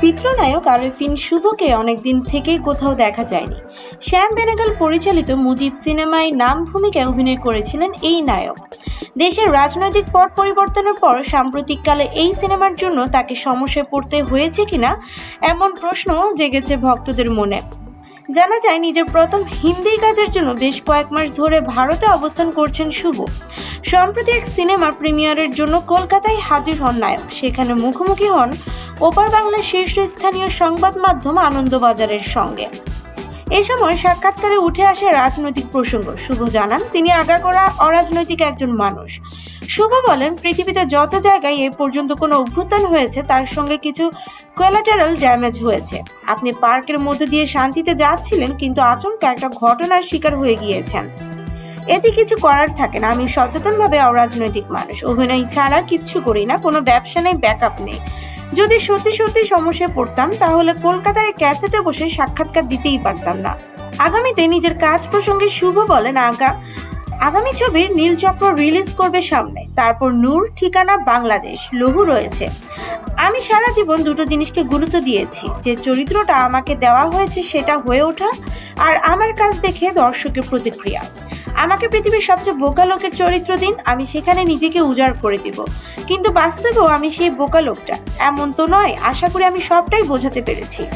চিত্রনায়ক আরেফিন শুভকে অনেকদিন থেকেই কোথাও দেখা যায়নি। শ্যাম বেনেগাল পরিচালিত মুজিব সিনেমায় নাম ভূমিকায় অভিনয় করেছিলেন এই নায়ক। দেশের রাজনৈতিক পট পরিবর্তনের পর সাম্প্রতিককালে এই সিনেমার জন্য তাকে সমস্যায় পড়তে হয়েছে কিনা এমন প্রশ্ন জেগেছে ভক্তদের মনে। জানা যায় নিজের প্রথম হিন্দি কাজের জন্য বেশ কয়েক মাস ধরে ভারতে অবস্থান করছেন শুভ। সম্প্রতি এক সিনেমা প্রিমিয়ারের জন্য কলকাতায় হাজির হন নায়ক। সেখানে মুখোমুখি হন ওপার বাংলার শীর্ষস্থানীয় সংবাদ মাধ্যম আনন্দবাজারের সঙ্গে। এ সময় সাক্ষাৎকারে উঠে আসে রাজনৈতিক প্রসঙ্গ। শুভ জানান, তিনি আগাগোড়া অরাজনৈতিক একজন মানুষ। শুভ বলেন, পৃথিবীতে যত জায়গায় এ পর্যন্ত কোনো অভ্যুত্থান হয়েছে, তার সঙ্গে কিছু কোয়ালাটারাল ড্যামেজ হয়েছে। আপনি পার্কের মধ্যে দিয়ে শান্তিতে যাচ্ছিলেন, কিন্তু আচমকা একটা ঘটনার শিকার হয়ে গিয়েছেন। এতে কিছু করার থাকে না, আমি সচেতনভাবে অরাজনৈতিক মানুষ। অভিনয় ছাড়া কিচ্ছু করি না, কোনো ব্যবসা নেই ব্যাকআপ নেই। যদি সত্যি সত্যি সমস্যায় পড়তাম, তাহলে কলকাতার ক্যাফেতে বসে সাক্ষাৎকার দিতেই পারতাম না। আগামীতে নিজের কাজ প্রসঙ্গে শুভ বলেন আগা আগামী ছবির নীলচক্র রিলিজ করবে সামনে। তারপর নূর, ঠিকানা, বাংলাদেশ, লহু রয়েছে। আমি সারা জীবন দুটো জিনিসকে গুরুত্ব দিয়েছি। যে চরিত্রটা আমাকে দেওয়া হয়েছে সেটা হয়ে ওঠা আর আমার কাজ দেখে দর্শকের প্রতিক্রিয়া। আমাকে পৃথিবীর সবচেয়ে বোকা লোকের চরিত্র দিন, আমি সেখানে নিজেকে উজাড় করে দিব। কিন্তু বাস্তবেও আমি সেই বোকা লোকটা। এমন তো নয়, আশা করি আমি সবটাই বোঝাতে পেরেছি।